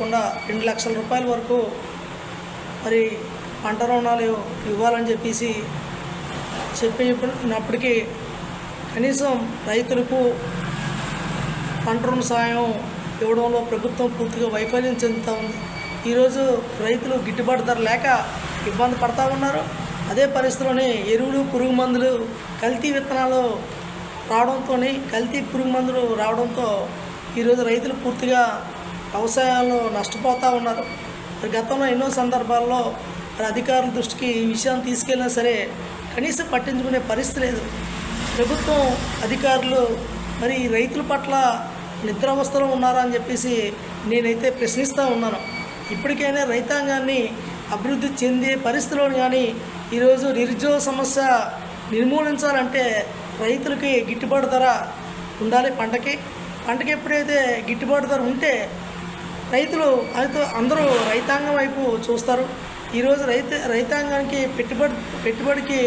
కాకుండా రెండు లక్షల రూపాయల వరకు మరి పంట రుణాలు ఇవ్వాలని చెప్పేసి చెప్పినప్పటికీ కనీసం రైతులకు పంట రుణ సాయం ఇవ్వడంలో ప్రభుత్వం పూర్తిగా వైఫల్యం చెందుతూ ఉంది. ఈరోజు రైతులు గిట్టుబాటు ధర లేక ఇబ్బంది పడతా ఉన్నారు. అదే పరిస్థితిలోనే ఎరువులు పురుగు మందులు కల్తీ విత్తనాలు రావడంతో కల్తీ పురుగు మందులు రావడంతో ఈరోజు రైతులు పూర్తిగా వ్యవసాయంలో నష్టపోతూ ఉన్నారు. మరి గతంలో ఎన్నో సందర్భాల్లో మరి అధికారుల దృష్టికి ఈ విషయాన్ని తీసుకెళ్ళినా సరే కనీసం పట్టించుకునే పరిస్థితి లేదు. ప్రభుత్వం అధికారులు మరి రైతుల పట్ల నిద్రావస్థలో ఉన్నారా అని చెప్పేసి నేనైతే ప్రశ్నిస్తూ ఉన్నాను. ఇప్పటికైనా రైతాంగాన్ని అభివృద్ధి చెందే పరిస్థితిలో కానీ ఈరోజు నిరుద్యోగ సమస్య నిర్మూలించాలంటే రైతులకి గిట్టుబాటు ధర ఉండాలి పంటకి. పంటకి ఎప్పుడైతే గిట్టుబాటు ధర ఉంటే రైతులు అయితే అందరూ రైతాంగం వైపు చూస్తారు. ఈరోజు రైతు రైతాంగానికి పెట్టుబడి పెట్టుబడికి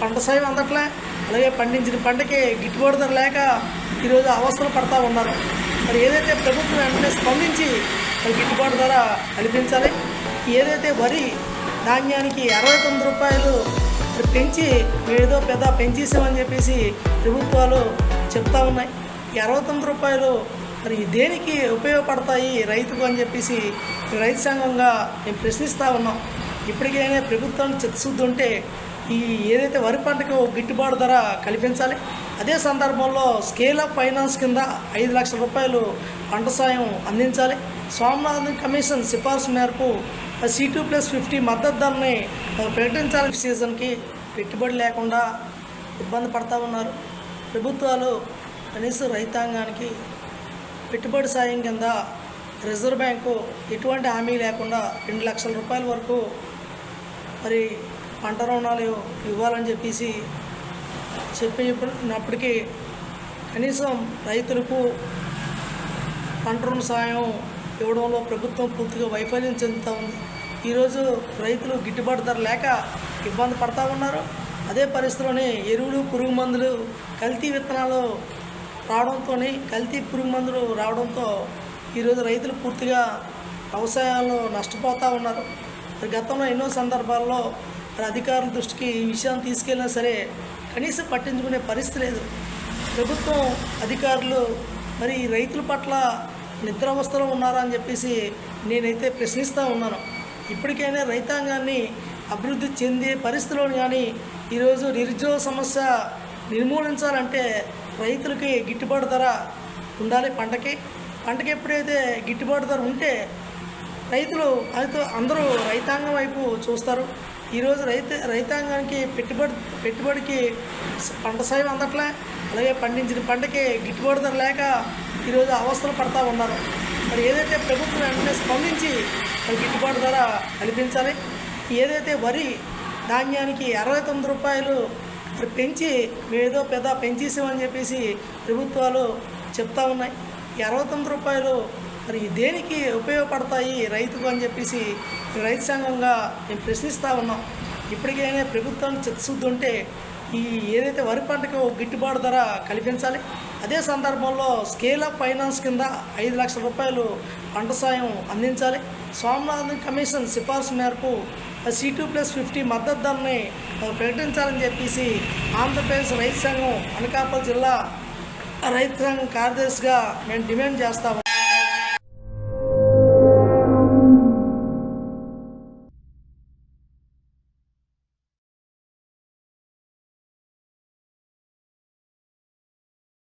పంట సాయం అందట్లే. అలాగే పండించిన పంటకి గిట్టుబాటు ధర లేక ఈరోజు అవస్థలు పడతా ఉన్నారు. మరి ఏదైతే ప్రభుత్వం వెంటనే స్పందించి మరి గిట్టుబాటు ధర కల్పించాలి ఏదైతే వరి ధాన్యానికి అరవై తొమ్మిది రూపాయలు పెంచి ఏదో పెద్ద పెంచేసామని చెప్పేసి ప్రభుత్వాలు చెప్తా ఉన్నాయి. ఈ అరవై తొమ్మిది రూపాయలు మరి దేనికి ఉపయోగపడతాయి రైతుకు అని చెప్పేసి రైతు సంఘంగా మేము ప్రశ్నిస్తూ ఉన్నాం. ఇప్పటికైనా ప్రభుత్వం చిత్తశుద్ధి ఉంటే ఈ ఏదైతే వరి పంటకు గిట్టుబాటు ధర కల్పించాలి అదే సందర్భంలో స్కేల్ ఆఫ్ ఫైనాన్స్ కింద ఐదు లక్షల రూపాయలు పంట సాయం అందించాలి. స్వామినాథన్ కమిషన్ సిఫార్సు మేరకు సి టూ ప్లస్ ఫిఫ్టీ మద్దతు ధరని ప్రకటించాలి. సీజన్కి పెట్టుబడి లేకుండా ఇబ్బంది పడతా ఉన్నారు. ప్రభుత్వాలు కనీసం రైతాంగానికి పెట్టుబడి సాయం కింద రిజర్వ్ బ్యాంకు ఎటువంటి హామీ లేకుండా రెండు లక్షల రూపాయల వరకు మరి పంట రుణాలు ఇవ్వాలని చెప్పేసి చెప్పినప్పటికీ కనీసం రైతులకు పంట రుణ సాయం ఇవ్వడంలో ప్రభుత్వం పూర్తిగా వైఫల్యం చెందుతూ ఉంది. ఈరోజు రైతులు గిట్టుబాటు ధర లేక ఇబ్బంది పడతా ఉన్నారు. అదే పరిస్థితిలోనే ఎరువులు పురుగు మందులు కల్తీ విత్తనాలు రావడంతో కల్తీ పురుగు మందులు రావడంతో ఈరోజు రైతులు పూర్తిగా వ్యవసాయంలో నష్టపోతూ ఉన్నారు. మరి గతంలో ఎన్నో సందర్భాల్లో మరి అధికారుల దృష్టికి ఈ విషయాన్ని తీసుకెళ్ళినా సరే కనీసం పట్టించుకునే పరిస్థితి లేదు. ప్రభుత్వం అధికారులు మరి రైతుల పట్ల నిద్రావస్థలో ఉన్నారా అని చెప్పేసి నేనైతే ప్రశ్నిస్తూ ఉన్నాను. ఇప్పటికైనా రైతాంగాన్ని అభివృద్ధి చెందే పరిస్థితిలో కానీ ఈరోజు నిరుద్యోగ సమస్య నిర్మూలించాలంటే రైతులకి గిట్టుబాటు ధర ఉండాలి పంటకి. పంటకి ఎప్పుడైతే గిట్టుబాటు ధర ఉంటే రైతులు అయితే అందరూ రైతాంగం వైపు చూస్తారు. ఈరోజు రైతు రైతాంగానికి పెట్టుబడి పెట్టుబడికి పంట సాయం అందట్లే. అలాగే పండించిన పంటకి గిట్టుబాటు ధర లేక ఈరోజు అవస్థలు పడతా ఉన్నారు. మరి ఏదైతే ప్రభుత్వం వెంటనే స్పందించి మరి గిట్టుబాటు ధర కల్పించాలి ఏదైతే వరి ధాన్యానికి అరవై తొమ్మిది రూపాయలు మరి పెంచి మేమేదో పెద్ద పెంచేసామని చెప్పేసి ప్రభుత్వాలు చెప్తా ఉన్నాయి. అరవై తొమ్మిది రూపాయలు మరి దేనికి ఉపయోగపడతాయి రైతుకు అని చెప్పేసి రైతు సంఘంగా మేము ప్రశ్నిస్తూ ఉన్నాం. ఇప్పటికైనా ప్రభుత్వం చిత్తశుద్ధి ఉంటే ఈ ఏదైతే వరి పంటకు గిట్టుబాటు ధర కల్పించాలి అదే సందర్భంలో స్కేల్ ఆఫ్ ఫైనాన్స్ కింద ఐదు లక్షల రూపాయలు పంట సాయం అందించాలి. స్వామినాథన్ కమిషన్ సిఫార్సు మేరకు సి టూ ప్లస్ ఫిఫ్టీ మద్దతు ధరని ప్రకటించాలని చెప్పేసి ఆంధ్రప్రదేశ్ రైతు సంఘం అనకాపల్లి జిల్లా రైతు సంఘం కార్యదర్శిగా మేము డిమాండ్ చేస్తాము.